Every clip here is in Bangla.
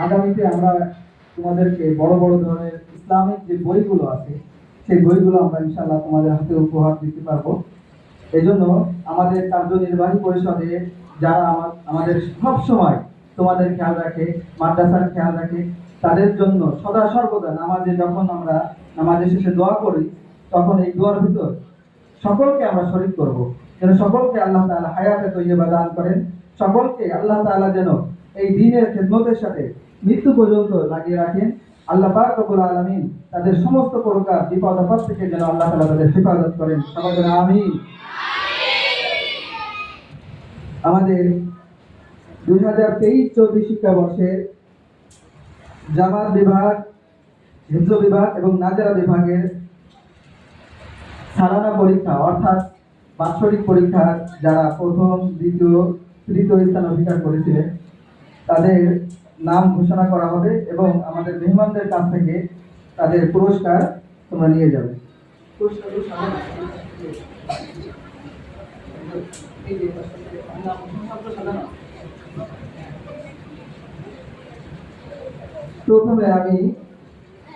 আগামীতে আমরা তোমাদেরকে বড় বড় ধরনের ইসলামিক যে বইগুলো আছে, সেই বইগুলো আমরা ইনশাআল্লাহ তোমাদের হাতে উপহার দিতে পারব। এই জন্য আমাদের কার্যনির্বাহী পরিষদে যারা আমা- আমাদের সব সময় তোমাদের খেয়াল রাখে, মাদ্রাসার খেয়াল রাখে, তাদের জন্য সদা সর্বদা নামাজে যখন আমরা নামাজের শেষে দোয়া করি, তখন এই দোয়ার ভিতর সকলকে আমরা শরীক করব। যেন সকলকে আল্লাহ তাআলা হায়াতে তৈয়বা দান করেন, সকলকে আল্লাহ তাআলা যেন এই দিনের খেদমতের সাথে মৃত্যু পর্যন্ত লাগিয়ে রাখেন। আল্লাহ পাক রব্বুল আলামিন তাদের সমস্ত প্রকার বিপদ আপদ থেকে যেন আল্লাহ তাআলা তাদের হেফাজত করেন। সবাই আমিন। আমাদের দুই হাজার তেইশ চব্বিশ শিক্ষাবর্ষের জামাত বিভাগ, হিফজ বিভাগ এবং নাজারা বিভাগের সালানা পরীক্ষা, অর্থাৎ বাৎসরিক পরীক্ষা, যারা প্রথম, দ্বিতীয়, তৃতীয় স্থান অধিকার করেছিলেন তাদের নাম ঘোষণা করা হবে এবং আমাদের মেহমানদের কাছ থেকে তাদের পুরস্কার তোমরা নিয়ে যাবে। প্রথমে আমি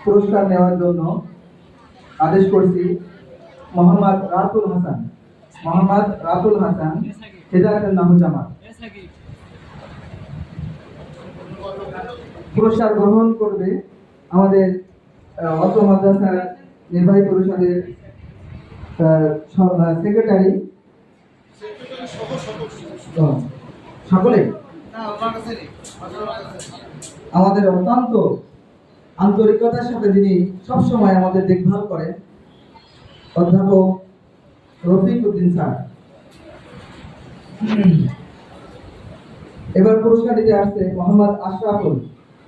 পুরস্কার নেওয়ার জন্য আদেশ করছি মোহাম্মদ রাতুল হাসান মোহাম্মদ রাতুল হাসান, হেদায়তের নাহুজামাত পুরস্কার গ্রহণ করবে আমাদের অত্র মাদ্রাসার নির্বাহী পরিষদের সেক্রেটারি সকলে? আমাদের অত্যন্ত আন্তরিকতার সাথে যিনি সবসময় আমাদের দেখভাল করেন, অধ্যাপক রফিক উদ্দিন স্যার। এবার পুরস্কার দিতে আসছে মোহাম্মদ আশরাফুল।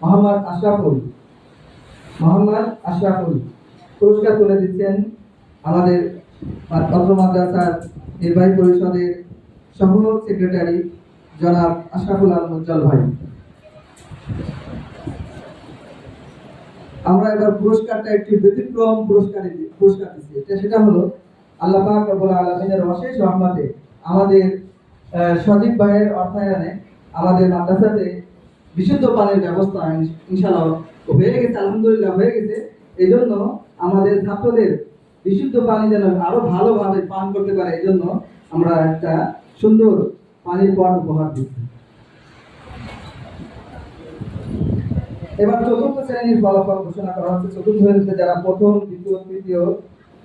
মোহাম্মদ আশরাফুল। মোহাম্মদ আশরাফুল, পুরস্কার তুলে দিচ্ছেন আমাদের পত্র মাদ্রাসার নির্বাহী পরিষদের সহ সেক্রেটারি জনাব আশরাফুল উজ্জ্বল ভাই। আমরা এবার পুরস্কারটা একটি ব্যতিক্রম পুরস্কার পুরস্কার দিচ্ছি। এটা সেটা হলো আল্লাহ রব্বুল আলামিনের অশেষ রহমতে আমাদের সজীব ভাইয়ের অর্থায়নে আমাদের মাদ্রাসাতে বিশুদ্ধ পানির ব্যবস্থা ইন- ইনশাআল্লাহ হয়ে গেছে, আলহামদুলিল্লাহ হয়ে গেছে। এই জন্য আমাদের ছাত্রদের বিশুদ্ধ পানি যেন আরও ভালোভাবে পান করতে পারে এই জন্য আমরা একটা সুন্দর পানির পট উপহার দিচ্ছি। এবার চতুর্থ শ্রেণির ফলাফল ঘোষণা করা হচ্ছে। চতুর্থ শ্রেণীতে যারা প্রথম, দ্বিতীয়, তৃতীয়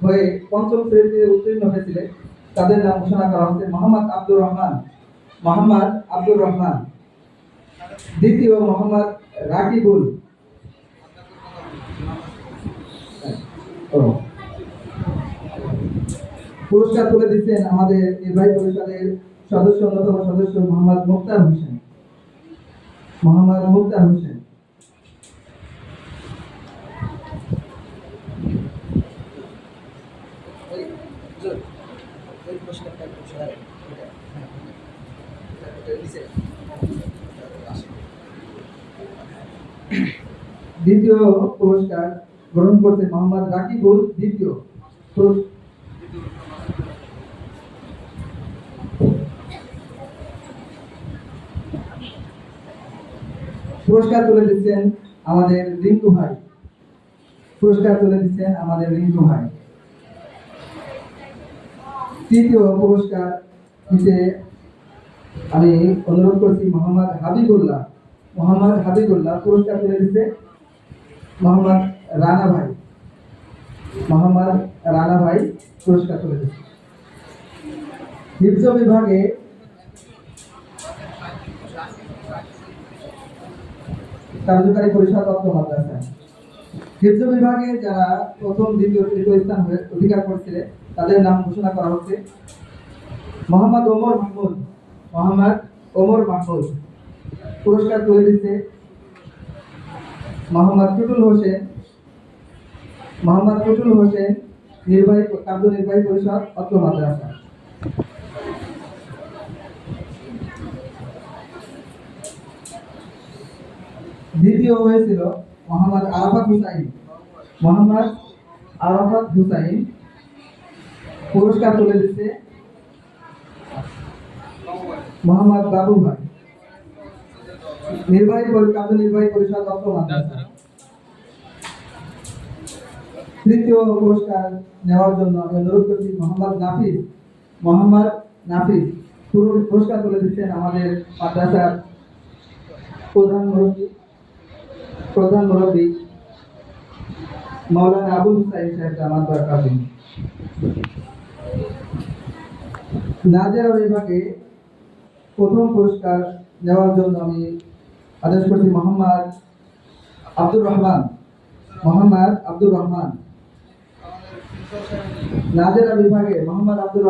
হয়ে পঞ্চম শ্রেণীতে উত্তীর্ণ হয়েছিলেন তাদের নাম ঘোষণা করা হচ্ছে মোহাম্মদ আব্দুর রহমান। মোহাম্মদ আব্দুর রহমান। দ্বিতীয় মোহাম্মদ রাকিবুল। পুরস্কার তুলে দিচ্ছেন আমাদের নির্বাহী পরিষদের সদস্য, অন্যতম সদস্য মোহাম্মদ মুক্তার হোসেন। মোহাম্মদ মুক্তার হোসেন। দ্বিতীয় পুরস্কার গ্রহণ করছে মোহাম্মদ রাকিবুল, দ্বিতীয় পুরস্কার। তুলে দিচ্ছেন আমাদের রিঙ্কু ভাই। পুরস্কার তুলে দিচ্ছেন আমাদের রিঙ্কু ভাই। তৃতীয় পুরস্কার দিতে আমি অনুরোধ করছি মোহাম্মদ হাবিবুল্লাহ। মোহাম্মদ হাবিবুল্লাহ পুরস্কার তুলে দিচ্ছে মোহাম্মদ রানা ভাই। মোহাম্মদ রানা ভাই পুরস্কার তুলে দিচ্ছে হিফজ বিভাগে কার্যকারী পরিষদ অত্র মাদ্রাসা হিফজ বিভাগে যারা প্রথম, দ্বিতীয়, তৃতীয় স্থান অধিকার করছিলেন তাদের নাম ঘোষণা করা হচ্ছে। মোহাম্মদ ওমর মাহমুদ। মোহাম্মদ ওমর মাহমুদ। পুরস্কার তুলে দিচ্ছে মোহাম্মদ টুটুল হোসেন, মোহাম্মদ টুটুল হোসেন, নির্বাহী কার্যনির্বাহী পরিষদ অত্র মাদ্রাসা। দ্বিতীয় হয়েছিল মোহাম্মদ আরাফাত হুসাইন। মোহাম্মদ আরাফাত হুসাইন পুরস্কার তুলে দিচ্ছে মোহাম্মদ বাবু ভাই। নির্বাহী কার্যনির্বাহী পরিষদ তৃতীয় পুরস্কার নেওয়ার জন্য আমি অনুরোধ করছি মোহাম্মদ নাফিস মোহাম্মদ নাফিস পুরো পুরস্কার তুলে দিচ্ছেন আমাদের মাদ্রাসার প্রধান মুরব্বী প্রধান মুরব্বী মৌলানা আবুল হুসাইন সাহেব জামাত বারকাতুহ নাজেরা বিভাগে প্রথম পুরস্কার নেওয়ার জন্য আমি আদেশ করছি মোহাম্মদ আব্দুর রহমান মোহাম্মদ আব্দুর রহমান। নাজেরা বিভাগে মোহাম্মদ আব্দুর রহমান